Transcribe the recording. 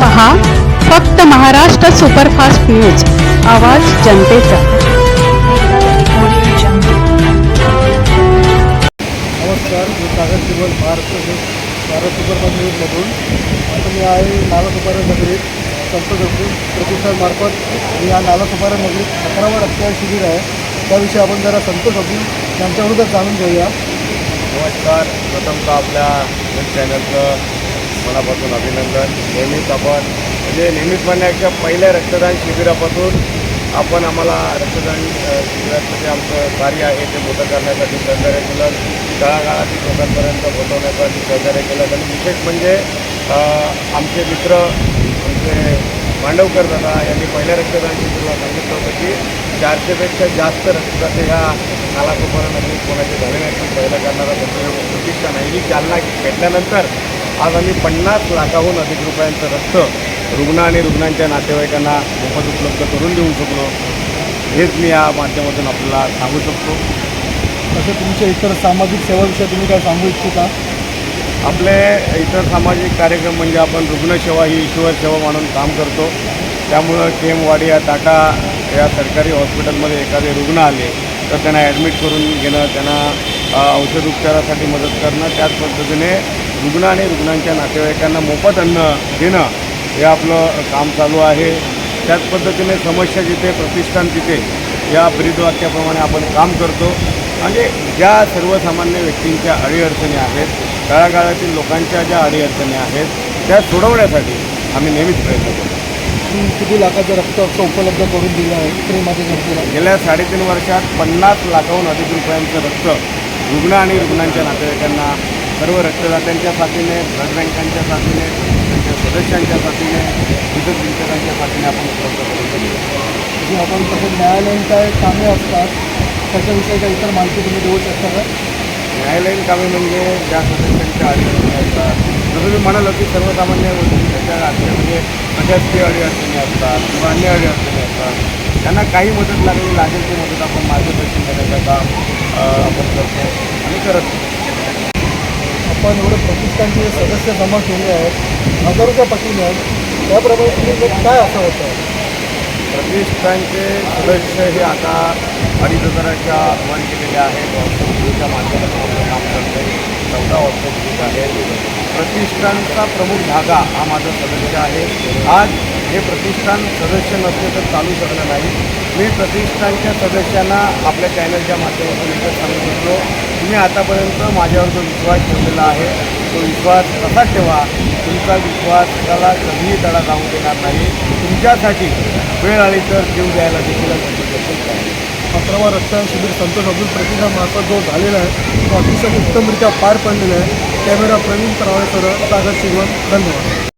पहा फक्त Maharashtra superfast news आवाज जनतेचा. नमस्कार मी सागर शिवल महाराष्ट्र न्यूज. भारत सुपरफास्ट न्यूजमधून आता मी आहे नाला सुपारा नगरीत संत प्रतिष्ठानमार्फत आणि या नाला सुपारा नगरीत अकरावा रक्तदान शिबिर आहे. त्याविषयी आपण जरा संतोष अब्दुल यांच्याबरोबर जाणून घेऊया. नमस्कार प्रथमतः आपल्या न्यूज चॅनलचं मनापासून अभिनंदन. नेहमीच आपण म्हणजे नेहमीच म्हणण्यापेक्षा पहिल्या रक्तदान शिबिरापासून आपण आम्हाला रक्तदान शिबिराचं जे आमचं कार्य आहे ते मोठं करण्यासाठी सहकार्य केलं. तळागाळातील लोकांपर्यंत पोहोचवण्यासाठी सहकार्य केलं. आणि विशेष म्हणजे आमचे मित्र आमचे मांडवकर दादा यांनी पहिल्या रक्तदान शिबिराला सांगितलं होतं की चारशेपेक्षा जास्त रक्तदाते ह्या नालासोपारामध्ये कोणाचे झाले नाही पण पहिलं करणारा त्यांचं प्रतिष्ठा नाही. ही चालना घेतल्यानंतर आज आम्ही पन्नास लाखाहून अधिक रुपयांचं रक्त रुग्ण आणि रुग्णांच्या नातेवाईकांना मोफत उपलब्ध करून देऊ शकलो. हेच मी या माध्यमातून आपल्याला सांगू शकतो. तसे तुमच्या इतर सामाजिक सेवाविषयी तुम्ही काय सांगू इच्छिता? आपले इतर सामाजिक कार्यक्रम म्हणजे आपण रुग्णसेवा ही ईश्वर सेवा म्हणून काम करतो. त्यामुळं केमवाडी या टाटा या सरकारी हॉस्पिटलमध्ये एखादे रुग्ण आले तर त्यांना ॲडमिट करून घेणं त्यांना औषध उपचारासाठी मदत करणं त्याच पद्धतीने रुग्ण आणि रुग्णांच्या नातेवाईकांना मोफत अन्न देणं हे आपलं काम चालू आहे. त्याच पद्धतीने समस्या जिथे प्रतिष्ठान तिथे या ब्रीदवाक्याप्रमाणे आपण काम करतो. म्हणजे ज्या सर्वसामान्य व्यक्तींच्या अडीअडचणी आहेत तळागाळातील लोकांच्या ज्या अडीअडचणी आहेत त्या सोडवण्यासाठी आम्ही नेहमीच प्रयत्न करतो. किती लाखाचं रक्त उपलब्ध करून दिलं आहे जनतेला गेल्या साडेतीन वर्षात पन्नास लाखाहून अधिक रुपयांचं रक्त रुग्ण आणि रुग्णांच्या नातेवाईकांना सर्व रक्तदात्यांच्या साथीने ब्लड बँकांच्या साथीने त्यांच्या सदस्यांच्या साथीने विद्युत चिंतकांच्या साथीने आपण उपलब्ध करून दिली जी आपण तसं न्यायालयीन काय कामे असतात त्याच्याविषयी काही इतर माहिती तुम्ही देऊ शकता का न्यायालयीन कामे म्हणजे ज्या सदस्यांच्या अडचणी असतात जसं मी म्हणालो की सर्वसामान्य त्याच्या म्हणजे अडचणी म्हणजे प्रशासकीय अडीअडचणी असतात किंवा अन्य अडीअडचणी असतात त्यांना काही मदत लागली लागेल ती मदत आपण मार्गदर्शन करण्याचं काम आपण करतो आणि करत असतो. आपण एवढे प्रतिष्ठानचे सदस्य जमा केले आहेत हजारोच्या पटीने आहेत त्याप्रमाणे काय असं होतं प्रतिष्ठानचे सदस्य हे आता अडीच हजाराच्या वन केलेले आहेत. ऑर्थोपेडिकच्या माध्यमातून काम करते चौदा ऑर्थोपेडिक आहे प्रतिष्ठानचा प्रमुख धागा हा माझा सदस्य आहे. आज हे प्रतिष्ठान सदस्य नसले तर चालू शकणार नाही. मी प्रतिष्ठानच्या सदस्यांना आपल्या चॅनलच्या माध्यमातून एकच सांगू शकतो तुम्ही आतापर्यंत माझ्यावर जो विश्वास ठेवलेला आहे तो विश्वास कसा ठेवा? तुमचा विश्वास त्याला कधीही तडा जाऊ देणार नाही. तुमच्यासाठी वेळ आली तर जीव द्यायला देखील अकरावा रक्तदान शिबिर संतोष अब्दुल प्रतिष्ठानमार्फत जो झालेला आहे तो अतिशय उत्तमरित्या पार पडलेला आहे. कॅमेरा प्रवीण सर सागर शिवम धन्यवाद.